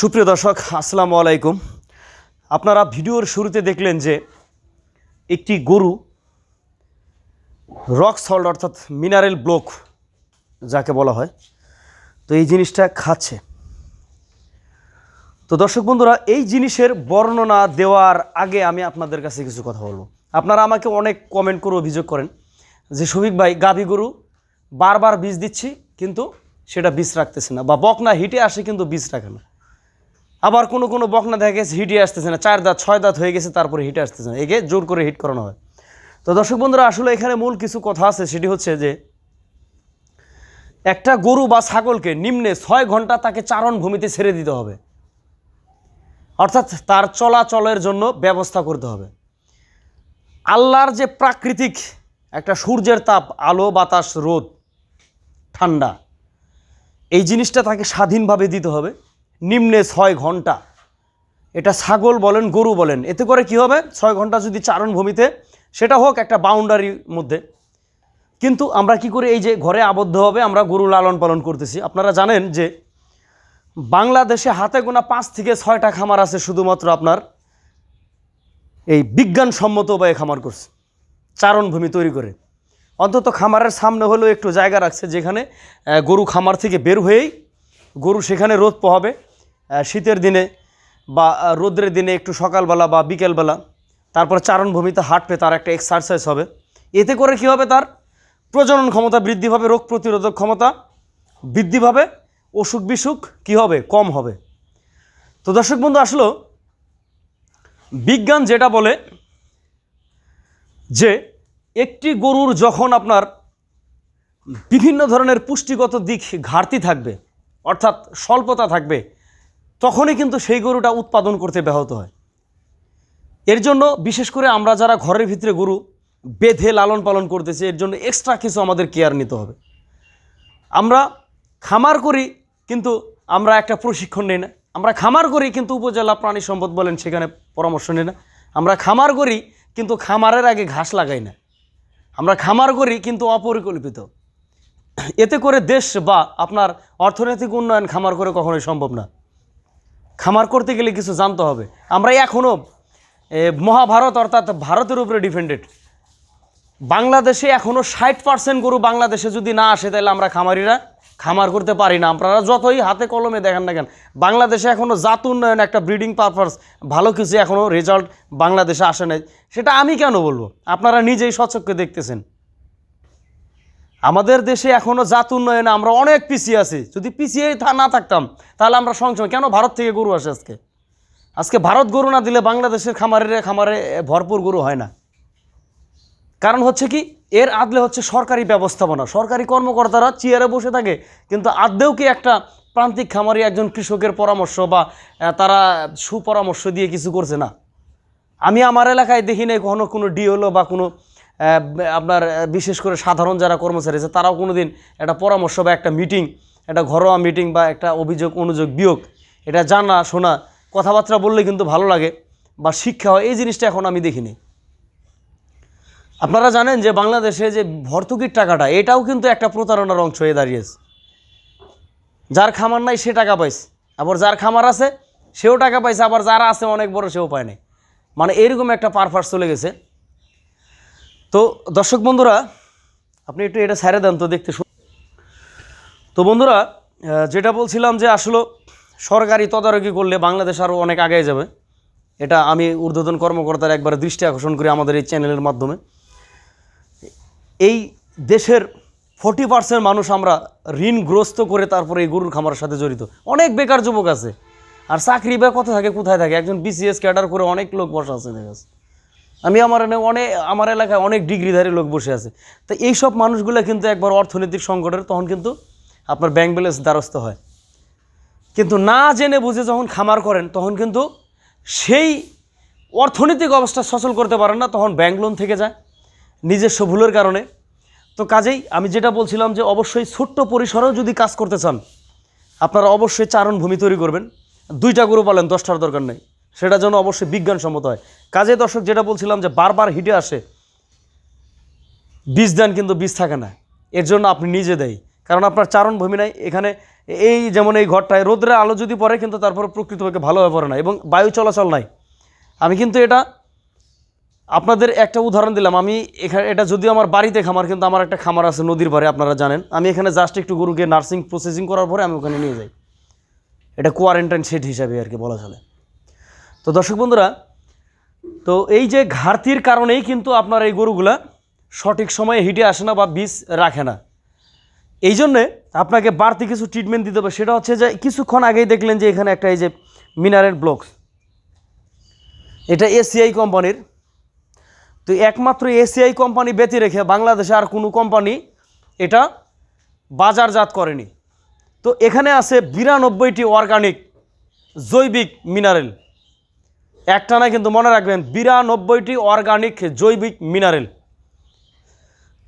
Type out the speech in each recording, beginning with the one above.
সুপ্রিয় দর্শক, আসসালামু আলাইকুম। আপনারা ভিডিওর শুরুতে দেখলেন যে একটি গরু রক সল্ট অর্থাৎ মিনারেল ব্লক যাকে বলা হয়, তো এই জিনিসটা খাচ্ছে। তো দর্শক বন্ধুরা, এই জিনিসের বর্ণনা দেওয়ার আগে আমি আপনাদের কাছে কিছু কথা বলব। আপনারা আমাকে অনেক কমেন্ট করে অভিযোগ করেন যে, শফিক ভাই, গাভী গরু বারবার বীজ দিচ্ছি, কিন্তু সেটা বীজ রাখতেছে না বা বকনা হিটে আসে, কিন্তু বীজ রাখে না। আবার কোনো কোনো বকনা দেখা গেছে হিটে আসতেছে না। চার দাঁত, ছয় দাঁত হয়ে গেছে, তারপরে হিটে আসতেছে না। একে জোর করে হিট করানো হয়। তো দর্শক বন্ধুরা, আসলে এখানে মূল কিছু কথা আছে, সেটি হচ্ছে যে, একটা গরু বা ছাগলকে নিম্নে ছয় ঘণ্টা তাকে চারণ ভূমিতে ছেড়ে দিতে হবে। অর্থাৎ তার চলাচলের জন্য ব্যবস্থা করতে হবে। আল্লাহর যে প্রাকৃতিক একটা সূর্যের তাপ, আলো, বাতাস, রোদ, ঠান্ডা, এই জিনিসটা তাকে স্বাধীনভাবে দিতে হবে। নিম্নে ছয় ঘণ্টা। এটা ছাগল বলেন, গরু বলেন, এতে করে কি হবে? ছয় ঘণ্টা যদি চারণভূমিতে সেটা হোক একটা বাউন্ডারির মধ্যে। কিন্তু আমরা কি করে এই যে ঘরে আবদ্ধ হবে, আমরা গরু লালন পালন করতেছি। আপনারা জানেন যে বাংলাদেশে হাতে গোনা পাঁচ থেকে ছয়টা খামার আছে শুধুমাত্র আপনার এই বিজ্ঞানসম্মত উপায়ে খামার করছে চারণভূমি তৈরি করে। অন্তত খামারের সামনে হলেও একটু জায়গা রাখছে, যেখানে গরু খামার থেকে বের হয়েই গরু সেখানে রোদ পোহাবে। শীতের দিনে বা রোদ্রের দিনে একটু সকালবেলা বা বিকেলবেলা তারপরে চারণভূমিতে হাঁটবে তার একটা এক্সারসাইজ হবে। এতে করে কি হবে তার? প্রজনন ক্ষমতা বৃদ্ধি পাবে, রোগ প্রতিরোধক ক্ষমতা বৃদ্ধি পাবে, অসুখ বিসুখ কী হবে? কম হবে। তো দর্শক বন্ধু, আসলো বিজ্ঞান যেটা বলে যে, একটি গরুর যখন আপনার বিভিন্ন ধরনের পুষ্টিগত দিক ঘাটতি থাকবে, অর্থাৎ স্বল্পতা থাকবে তখনই কিন্তু সেই গরুটা উৎপাদন করতে ব্যাহত হয়। এর জন্য বিশেষ করে আমরা যারা ঘরের ভিতরে গরু বেঁধে লালন পালন করতেছি, এর জন্য এক্সট্রা কিছু আমাদের কেয়ার নিতে হবে। আমরা খামার করি, কিন্তু আমরা একটা প্রশিক্ষণ নিই না। আমরা খামার করি, কিন্তু উপজেলা প্রাণী সম্পদ বলেন সেখানে পরামর্শ নিই না। আমরা খামার করি, কিন্তু খামারের আগে ঘাস লাগাই না। আমরা খামার করি, কিন্তু অপরিকল্পিত। এতে করে দেশ বা আপনার অর্থনৈতিক উন্নয়ন খামার করে কখনোই সম্ভব না। খামার করতে গেলে কিছু জানতে হবে। আমরা এখনও মহাভারত অর্থাৎ ভারতের উপরে ডিপেন্ডেড। বাংলাদেশে এখনও ষাট পার্সেন্ট গরু বাংলাদেশে যদি না আসে, তাহলে আমরা খামারিরা খামার করতে পারি না। আপনারা যতই হাতে কলমে দেখেন না কেন, বাংলাদেশে এখনও জাত উন্নয়ন একটা ব্রিডিং পারপাস ভালো কিছু এখনও রেজাল্ট বাংলাদেশে আসে নাই। সেটা আমি কেন বলব? আপনারা নিজেই সচক্ষে দেখতেছেন। আমাদের দেশে এখনও জাত উন্নয়নে আমরা অনেক পিছিয়ে আছি। যদি পিছিয়ে থা- না থাকতাম, তাহলে আমরা সংসময় কেন ভারত থেকে গরু আসে আজকে? আজকে ভারত গরু না দিলে বাংলাদেশের খামারের খামারে ভরপুর গরু হয় না। কারণ হচ্ছে কি, এর আদলে হচ্ছে সরকারি ব্যবস্থাপনা। সরকারি কর্মকর্তারা চেয়ারে বসে থাকে, কিন্তু আদলেও কি একটা প্রান্তিক খামারি একজন কৃষকের পরামর্শ বা তারা সুপরামর্শ দিয়ে কিছু করছে না? আমি আমার এলাকায় দেখি নাই কখনো কোনো ডিওলো বা কোনো আপনার বিশেষ করে সাধারণ যারা কর্মচারী আছে, তারাও কোনো দিন একটা পরামর্শ বা একটা মিটিং একটা ঘরোয়া মিটিং বা একটা অভিযোগ, অনুযোগ বিয়োগ, এটা জানা, শোনা, কথাবার্তা বললে কিন্তু ভালো লাগে বা শিক্ষা হয়, এই জিনিসটা এখন আমি দেখিনি। আপনারা জানেন যে বাংলাদেশে যে ভর্তুকির টাকাটা, এটাও কিন্তু একটা প্রতারণার অংশ হয়ে দাঁড়িয়েছে। যার খামার নাই, সে টাকা পাইছে। আবার যার খামার আছে, সেও টাকা পাইছে, আবার যারা আছে, অনেক বড় সেও পায় নাই। মানে এরকম একটা পারফার্স চলে গেছে। তো দর্শক বন্ধুরা, আপনি একটু এটা ছেড়ে দেন তো দেখতে তো বন্ধুরা যেটা বলছিলাম যে আসলে সরকারি তদারকি করলে বাংলাদেশ আরও অনেক আগে যাবে। এটা আমি ঊর্ধ্বতন কর্মকর্তার একবার দৃষ্টি আকর্ষণ করি আমাদের এই চ্যানেলের মাধ্যমে। এই দেশের ফোর্টি পার্সেন্ট মানুষ আমরা ঋণগ্রস্ত করে তারপরে এই গরুর খামারের সাথে জড়িত। অনেক বেকার যুবক আছে। আর চাকরি বা কত থাকে, কোথায় থাকে? একজন বিসিএস ক্যাডার করে অনেক লোক বসা আছে দেখা। আমি আমার অনেক আমার এলাকায় অনেক ডিগ্রিধারী লোক বসে আছে। তো এইসব মানুষগুলো কিন্তু একবার অর্থনৈতিক সংকটের, তখন কিন্তু আপনার ব্যাংক ব্যালেন্স দ্বারস্থ হয়। কিন্তু না জেনে বুঝে যখন খামার করেন, তখন কিন্তু সেই অর্থনৈতিক অবস্থা সচল করতে পারেন না, তখন ব্যাংক লোন থেকে যায় নিজস্ব ভুলের কারণে। তো কাজেই আমি যেটা বলছিলাম যে অবশ্যই ছোট্ট পরিসরেও যদি কাজ করতে চান, আপনারা অবশ্যই চারণ ভূমি তৈরি করবেন। দুইটা গরু পালেন, দশটার দরকার নেই। সেটা যেন অবশ্যই বিজ্ঞানসম্মত হয়। কাজে দর্শক, যেটা বলছিলাম যে বারবার হিটে আসে, বীজ দেন কিন্তু বীজ থাকে না। এর জন্য আপনি নিজে দেয় কারণ আপনার চারণভূমি নাই, এখানে এই যেমন এই ঘরটায় রোদ্রের আলো যদি পড়ে কিন্তু তারপরে প্রকৃতপক্ষে ভালোভাবে পড়ে না এবং বায়ু চলাচল নাই। আমি কিন্তু এটা আপনাদের একটা উদাহরণ দিলাম। আমি এখানে এটা যদিও আমার বাড়িতে খামার, কিন্তু আমার একটা খামার আছে নদীর পাড়ে, আপনারা জানেন। আমি এখানে জাস্ট একটু গরুকে নার্সিং প্রসেসিং করার পরে আমি ওখানে নিয়ে যাই। এটা কোয়ারেন্টাইন সেট হিসাবে আর কি বলা চলে। তো দর্শক বন্ধুরা, তো এই যে ঘাটতির কারণেই কিন্তু আপনার এই গরুগুলা সঠিক সময়ে হিটে আসে না বা বীজ রাখে না। এই জন্যে আপনাকে বাড়তি কিছু ট্রিটমেন্ট দিতে হবে। সেটা হচ্ছে যে কিছুক্ষণ আগেই দেখলেন যে এখানে একটা এই যে মিনারেল ব্লকস। এটা এসিআই কোম্পানির। তো একমাত্র এসিআই কোম্পানি ব্যতি রেখে বাংলাদেশে আর কোনো কোম্পানি এটা বাজারজাত করেনি। তো এখানে আছে বিরানব্বইটি অর্গানিক জৈবিক মিনারেল। একটা না কিন্তু মনে রাখবেন বিরানব্বইটি অর্গানিক জৈবিক মিনারেল।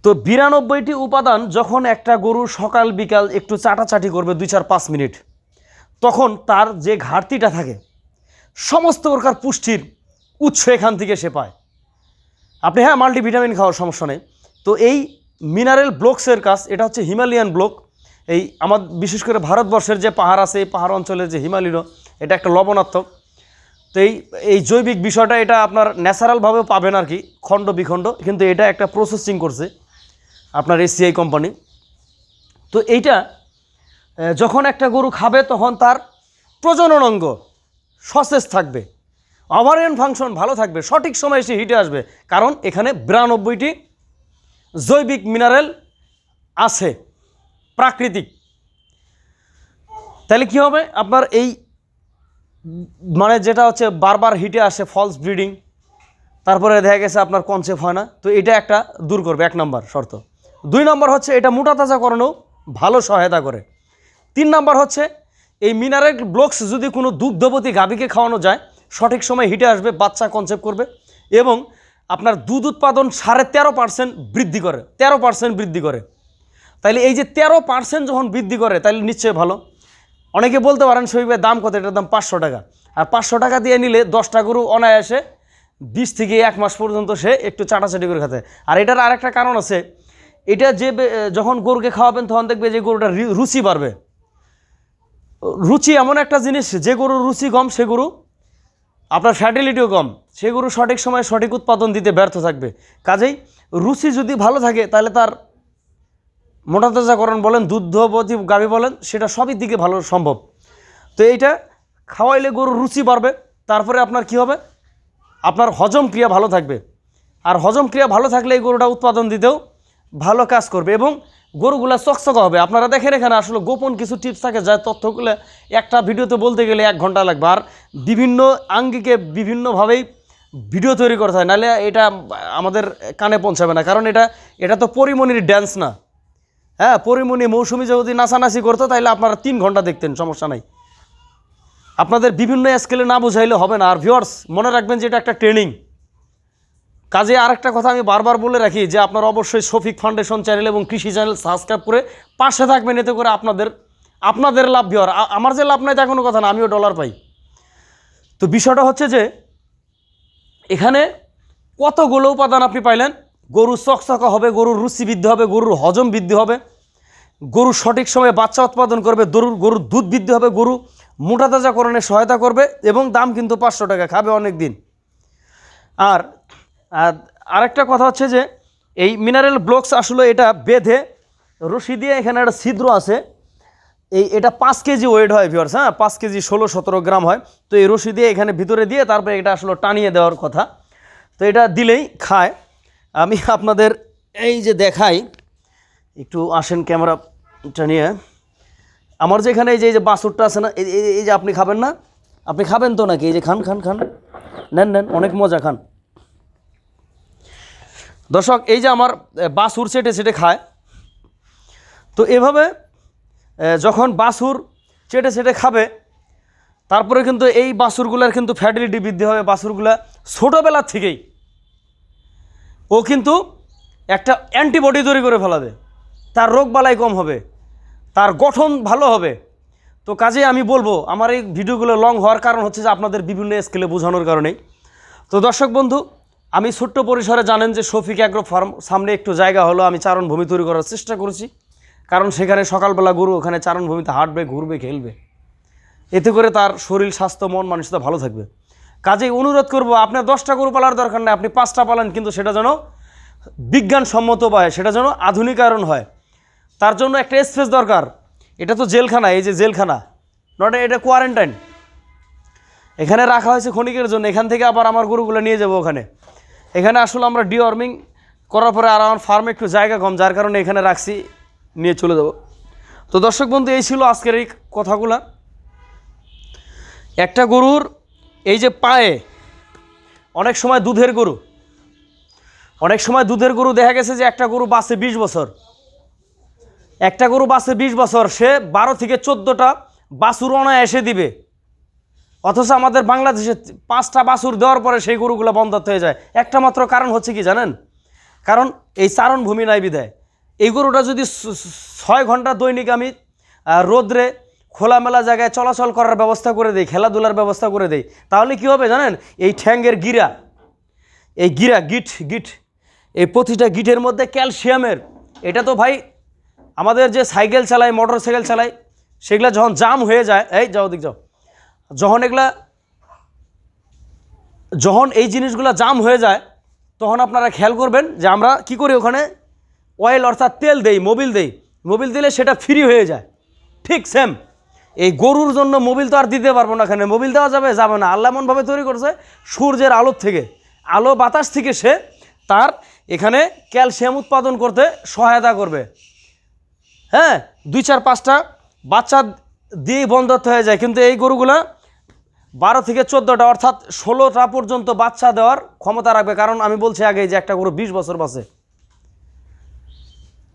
তো বিরানব্বইটি উপাদান যখন একটা গরু সকাল, বিকাল একটু চাটাচাটি করবে দুই চার পাঁচ মিনিট, তখন তার যে ঘাটতিটা থাকে, সমস্ত প্রকার পুষ্টির উৎস এখান থেকে সে পায়। আপনি হ্যাঁ মাল্টিভিটামিন খাওয়ার সমস্যা নেই। তো এই মিনারেল ব্লকসের কাজ, এটা হচ্ছে হিমালয়ান ব্লক। এই আমার, বিশেষ করে ভারতবর্ষের যে পাহাড় আছে, এই পাহাড় অঞ্চলের যে হিমালয়, এটা একটা লবণাত্মক। তো এই এই জৈবিক বিষয়টা এটা আপনার ন্যাচারালভাবেও পাবেন আর কি, খণ্ড বিখণ্ড, কিন্তু এটা একটা প্রসেসিং করছে আপনার এসিআই কোম্পানি তো এইটা যখন একটা গরু খাবে তখন তার প্রজনন অঙ্গ সতেজ থাকবে ওভারিয়ান ফাংশন ভালো থাকবে, সঠিক সময় সে হিটে আসবে, কারণ এখানে বিরানব্বইটি জৈবিক মিনারেল আছে, প্রাকৃতিক। তাহলে কি হবে? আপনার এই মানে যেটা হচ্ছে বারবার হিটে আসে ফলস ব্রিডিং তারপরে দেখা গেছে আপনার কনসেপ্ট হয় না। তো এটা একটা দূর করবে, এক নম্বর শর্ত। দুই নম্বর হচ্ছে এটা মোটা তাজা করানো ভালো সহায়তা করে। তিন নম্বর হচ্ছে এই মিনারেল ব্লকস যদি কোনো দুগ্ধবতী গাভীকে খাওয়ানো যায়, সঠিক সময় হিটে আসবে, বাচ্চা কনসেপ্ট করবে এবং আপনার দুধ উৎপাদন সাড়ে তেরো পার্সেন্ট বৃদ্ধি করে, তেরো পার্সেন্ট বৃদ্ধি করে। তাইলে এই যে তেরো পার্সেন্ট যখন বৃদ্ধি করে তাহলে নিশ্চয়ই ভালো। অনেকে বলতে পারেন শরীরের দাম কত? এটার দাম পাঁচশো টাকা। আর পাঁচশো টাকা দিয়ে নিলে দশটা গরু অনায়াসে বিশ থেকে এক মাস পর্যন্ত সে একটু চাটাচাটি করে খাতে। আর এটার আরেকটা কারণ আছে, এটা যে যখন গরুকে খাওয়াবেন তখন দেখবে যে গরুটা রি- রুচি বাড়বে। রুচি এমন একটা জিনিস, যে গরুর রুচি কম, সে গরু আপনার ফ্যাটিলিটিও কম। সে গরু সঠিক সময়ে সঠিক উৎপাদন দিতে ব্যর্থ থাকবে। কাজেই রুচি যদি ভালো থাকে, তাহলে তার মোটা তাজাকরণ বলেন দুগ্ধবতী গাভী বলেন, সেটা সবই দিকে ভালো সম্ভব। তো এইটা খাওয়াইলে গরুর রুচি বাড়বে, তারপরে আপনার কি হবে? আপনার হজম ক্রিয়া ভালো থাকবে। আর হজম ক্রিয়া ভালো থাকলে এই গরুটা উৎপাদন দিতেও ভালো কাজ করবে এবং গরুগুলা চকচকা হবে। আপনারা দেখেন এখানে আসলে গোপন কিছু টিপস থাকে, যা তথ্যগুলো একটা ভিডিওতে বলতে গেলে এক ঘণ্টা লাগবে। আর বিভিন্ন আঙ্গিকে বিভিন্নভাবেই ভিডিও তৈরি করতে হয়, নাহলে এটা আমাদের কানে পৌঁছাবে না। কারণ এটা এটা তো পরিমণির ড্যান্স না। হ্যাঁ পরিমণি মৌসুমি যদি নাচানাচি করতো তাহলে আপনারা তিন ঘণ্টা দেখতেন, সমস্যা নাই। আপনাদের বিভিন্ন স্কেলে না বুঝাইলে হবে না। আর ভিউয়ার্স মনে রাখবেন যে এটা একটা ট্রেনিং কাজে আরেকটা কথা আমি বারবার বলে রাখি যে আপনারা অবশ্যই শফিক ফাউন্ডেশন চ্যানেল এবং কৃষি চ্যানেল সাবস্ক্রাইব করে পাশে থাকবেন, এতে করে আপনাদের আপনাদের লাভ ভিওর আমার যে লাভ নাই তা কোনো কথা না, আমিও ডলার পাই। তো বিষয়টা হচ্ছে যে, এখানে কতগুলো উপাদান আপনি পাইলেন? গরু চকচকা হবে, গরুর রুচি বৃদ্ধি হবে, গরুর হজম বৃদ্ধি হবে। গরু সঠিক সময়ে বাচ্চা উৎপাদন করবে, গরুর গরুর দুধ বৃদ্ধি হবে, গরু মোটা তাজাকরণে সহায়তা করবে এবং দাম কিন্তু পাঁচশো টাকা খাবে অনেক দিন। আর আর আরেকটা কথা হচ্ছে যে, এই মিনারেল ব্লকস আসলে এটা বেঁধে রশি দিয়ে এখানে একটা ছিদ্র আছে। এই এটা পাঁচ কেজি ওয়েট হয় ভিওর্স হ্যাঁ? পাঁচ কেজি ষোলো সতেরো গ্রাম হয়। তো এই রশি দিয়ে এখানে ভিতরে দিয়ে তারপরে এটা আসলে টানিয়ে দেওয়ার কথা। তো এটা দিলেই খায়। আমি আপনাদের এই যে দেখাই একটু আসেন ক্যামেরাটা নিয়ে। আমার যে এখানে এই যে এই যে বাসুরটা আছে না এই যে আপনি খাবেন না? আপনি খাবেন তো নাকি? এই যে খান খান খান। নেন নেন অনেক মজা খান। দর্শক এই যে আমার এ, বাছুর চেটে চেটে খায়। তো এভাবে যখন বাছুর চেটে চেটে খাবে তারপরে কিন্তু এই বাছুরগুলার কিন্তু ফ্যাটিলিটি বৃদ্ধি হবে। বাছুরগুলা ছোটোবেলার থেকেই ও কিন্তু একটা অ্যান্টিবডি তৈরি করে ফেলাবে। তার রোগ বালাই কম হবে, তার গঠন ভালো হবে। তো কাজে আমি বলব, আমার এই ভিডিওগুলো লং হওয়ার কারণ হচ্ছে যে আপনাদের বিভিন্ন স্কেলে বোঝানোর কারণেই। তো দর্শক বন্ধু, আমি ছোট্ট পরিসরে জানেন যে শফিক অ্যাগ্রো ফার্ম, সামনে একটু জায়গা হলো, আমি চারণ ভূমি তৈরি করার চেষ্টা করেছি। কারণ সেখানে সকালবেলা গরু, ওখানে চারণভূমিতে হাঁটবে, ঘুরবে, খেলবে। এতে করে তার শরীর, স্বাস্থ্য, মন মানসিকতা ভালো থাকবে। কাজেই অনুরোধ করব, আপনার দশটা গরু পালার দরকার নেই, আপনি পাঁচটা পালান, কিন্তু সেটা যেন বিজ্ঞানসম্মত হয়, সেটা যেন আধুনিকায়ন হয়। তার জন্য একটা স্পেস দরকার। এটা তো জেলখানা, এই যে জেলখানা। নট এটা কোয়ারেন্টাইন এখানে রাখা হয়েছে ক্ষণিকের জন্য, এখান থেকে আবার আমার গরুগুলো নিয়ে যাব ওখানে। এখানে আসলে আমরা ডিওয়ার্মিং করার পরে আর আমার ফার্মে একটু জায়গা কম, যার কারণে এখানে রাখছি, নিয়ে চলে যাব। তো দর্শক বন্ধু, এই ছিল আজকের এই কথাগুলা। একটা গরুর এই যে পায়ে অনেক সময় দুধের গরু, অনেক সময় দুধের গরু দেখা গেছে যে একটা গরু বাঁচে বিশ বছর। একটা গরু বাঁচে বিশ বছর, সে বারো থেকে চোদ্দোটা বাছুর অনায়াসে দিবে। অথচ আমাদের বাংলাদেশে পাঁচটা বাছুর দেওয়ার পরে সেই গরুগুলো বন্ধ হয়ে যায়। একটা মাত্র কারণ হচ্ছে কি জানেন? কারণ এই চারণ ভূমি নাই বিধায় এই গরুটা যদি ছয় ঘণ্টা দৈনিক আমি রোদ্রে খোলামেলা জায়গায় চলাচল করার ব্যবস্থা করে দেই, খেলাধুলার ব্যবস্থা করে দেই, তাহলে কি হবে জানেন? এই ঠ্যাঙ্গের গিরা, এই গিরা গিট গিট, এই প্রতিটা গিটের মধ্যে ক্যালসিয়ামের, এটা তো ভাই আমাদের যে সাইকেল চালায় মোটর সাইকেল চালায়, সেগুলা যখন জাম হয়ে যায়, এই যাও দিক যাও। যখন এগুলা, যখন এই জিনিসগুলো জাম হয়ে যায়, তখন আপনারা খেয়াল করবেন যে আমরা কি করি ওখানে? অয়েল অর্থাৎ তেল দেই মোবিল দেই। মোবিল দিলে সেটা ফ্রি হয়ে যায়। ঠিক সেম এই গরুর জন্য মোবিল তো আর দিতে পারব না এখানে। মোবিল দেওয়া যাবে যাবে না। আল্লাহ এমনভাবে তৈরি করছে, সূর্যের আলোর থেকে। আলো বাতাস থেকে সে তার এখানে ক্যালসিয়াম উৎপাদন করতে সহায়তা করবে। হ্যাঁ দুই চার পাঁচটা বাচ্চা দিয়েই বন্ধত্ব হয়ে যায়। কিন্তু এই গরুগুলা বারো থেকে চোদ্দোটা, অর্থাৎ ষোলোটা পর্যন্ত বাচ্চা দেওয়ার ক্ষমতা রাখবে। কারণ আমি বলছি আগে যে একটা গরু বিশ বছর বাঁচে।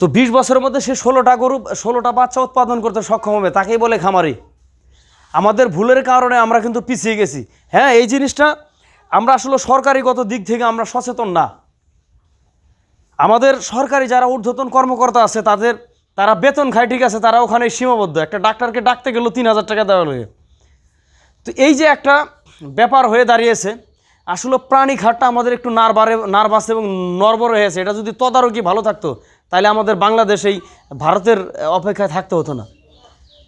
তো বিশ বছরের মধ্যে সে ষোলোটা গরু, ষোলোটা বাচ্চা উৎপাদন করতে সক্ষম হবে। তাকেই বলে খামারি। আমাদের ভুলের কারণে আমরা কিন্তু পিছিয়ে গেছি। হ্যাঁ এই জিনিসটা আমরা আসলে সরকারিগত দিক থেকে আমরা সচেতন না। আমাদের সরকারি যারা ঊর্ধ্বতন কর্মকর্তা আছে, তাদের তারা বেতন খায়, ঠিক আছে, তারা ওখানে সীমাবদ্ধ। একটা ডাক্তারকে ডাকতে গেলেও তিন হাজার টাকা দেওয়া লাগে। তো এই যে একটা ব্যাপার হয়ে দাঁড়িয়েছে, আসলে প্রাণী খাটটা আমাদের একটু নার্ভারে, নার্ভাস এবং নর্বর হয়েছে এটা যদি তদারকি ভালো থাকতো, তাহলে আমাদের বাংলাদেশ এই ভারতের অপেক্ষায় থাকতে হতো না।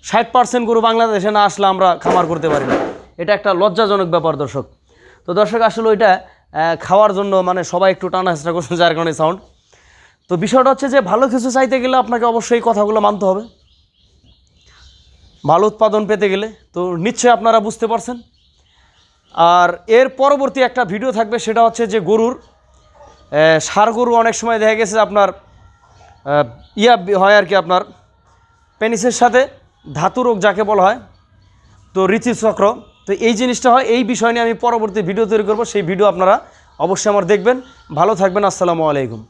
ষাট পার্সেন্ট গরু বাংলাদেশে না আসলে আমরা খামার করতে পারি না। এটা একটা লজ্জাজনক ব্যাপার, দর্শক। তো দর্শক, আসলে ওইটা খাওয়ার জন্য মানে সবাই একটু টানা চেষ্টা করছে যার কারণে সাউন্ড তো বিষয়টা হচ্ছে যে ভালো কিছু চাইতে গেলে আপনাকে অবশ্যই কথাগুলো মানতে হবে। ভালো উৎপাদন পেতে গেলে, তো নিশ্চয়ই আপনারা বুঝতে পারছেন। আর এর পরবর্তী একটা ভিডিও থাকবে, সেটা হচ্ছে যে গরুর ষাঁড় গরু অনেক সময় দেখা গেছে আপনার ইয়া হয় আর কি আপনার, পেনিসের সাথে ধাতু রোগ যাকে বলা হয়, তো ঋতুচক্র। তো এই জিনিসটা হয়, এই বিষয় নিয়ে আমি পরবর্তী ভিডিও তৈরি করব, সেই ভিডিও আপনারা অবশ্যই আমার দেখবেন। ভালো থাকবেন, আসসালামু আলাইকুম।